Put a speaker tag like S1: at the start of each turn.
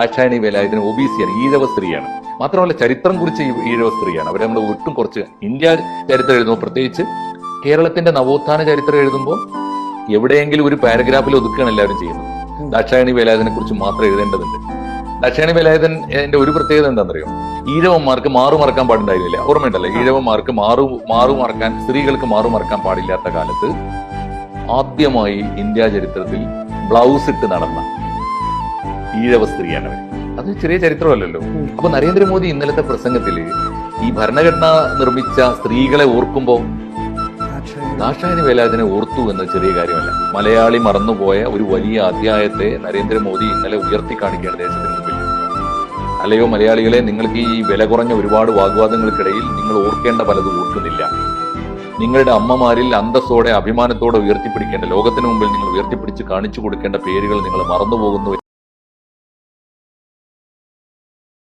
S1: ദാക്ഷായണി ഇതിന് O B സിയാണ് Ezhava സ്ത്രീയാണ്. മാത്രമല്ല ചരിത്രം കുറിച്ച് ഈഴവ സ്ത്രീയാണ്. അവരെ നമ്മൾ ഒട്ടും കുറച്ച് ഇന്ത്യ ചരിത്രം എഴുതുമ്പോൾ പ്രത്യേകിച്ച് കേരളത്തിന്റെ നവോത്ഥാന ചരിത്രം എഴുതുമ്പോൾ എവിടെയെങ്കിലും ഒരു പാരഗ്രാഫിൽ ഒതുക്കുകയാണ് എല്ലാവരും ചെയ്യുന്നത്. ദാക്ഷായണി വേലായുധനെ കുറിച്ച് മാത്രം എഴുതേണ്ടതുണ്ട്. ദാക്ഷായണി വേലായുധൻ എന്റെ ഒരു പ്രത്യേകത എന്താണെന്നറിയോ? ഈഴവന്മാർക്ക് മാറു മറക്കാൻ പാടുണ്ടായിരുന്നില്ല. ഓർമ്മയുണ്ടല്ലോ? ഈഴവന്മാർക്ക് മാറു മാറു മറക്കാൻ സ്ത്രീകൾക്ക് മാറു മറക്കാൻ പാടില്ലാത്ത കാലത്ത് ആദ്യമായി ഇന്ത്യ ചരിത്രത്തിൽ ബ്ലൗസ് ഇട്ട് നടന്ന ഈഴവ സ്ത്രീയാണ് അവർ അത് ചെറിയ ചരിത്രമല്ലല്ലോ. അപ്പൊ നരേന്ദ്രമോദി ഇന്നലത്തെ പ്രസംഗത്തിൽ ഈ ഭരണഘടന നിർമ്മിച്ച സ്ത്രീകളെ ഓർക്കുമ്പോൾ ദാക്ഷായണി വേലായുധനെ ഓർത്തു എന്ന ചെറിയ കാര്യമല്ല. മലയാളി മറന്നുപോയ ഒരു വലിയ അധ്യായത്തെ നരേന്ദ്രമോദി ഇന്നലെ ഉയർത്തി കാണിക്കുകയാണ് ദേശത്തിന് മുമ്പിൽ. അല്ലയോ മലയാളികളെ നിങ്ങൾക്ക് ഈ വില കുറഞ്ഞ ഒരുപാട് വാഗ്വാദങ്ങൾക്കിടയിൽ നിങ്ങൾ ഓർക്കേണ്ട പലതും ഓർക്കുന്നില്ല. നിങ്ങളുടെ അമ്മമാരിൽ അന്തസ്സോടെ അഭിമാനത്തോടെ ഉയർത്തിപ്പിടിക്കേണ്ട ലോകത്തിന് മുമ്പിൽ നിങ്ങൾ ഉയർത്തിപ്പിടിച്ച് കാണിച്ചു കൊടുക്കേണ്ട പേരുകൾ നിങ്ങൾ മറന്നുപോകുന്നു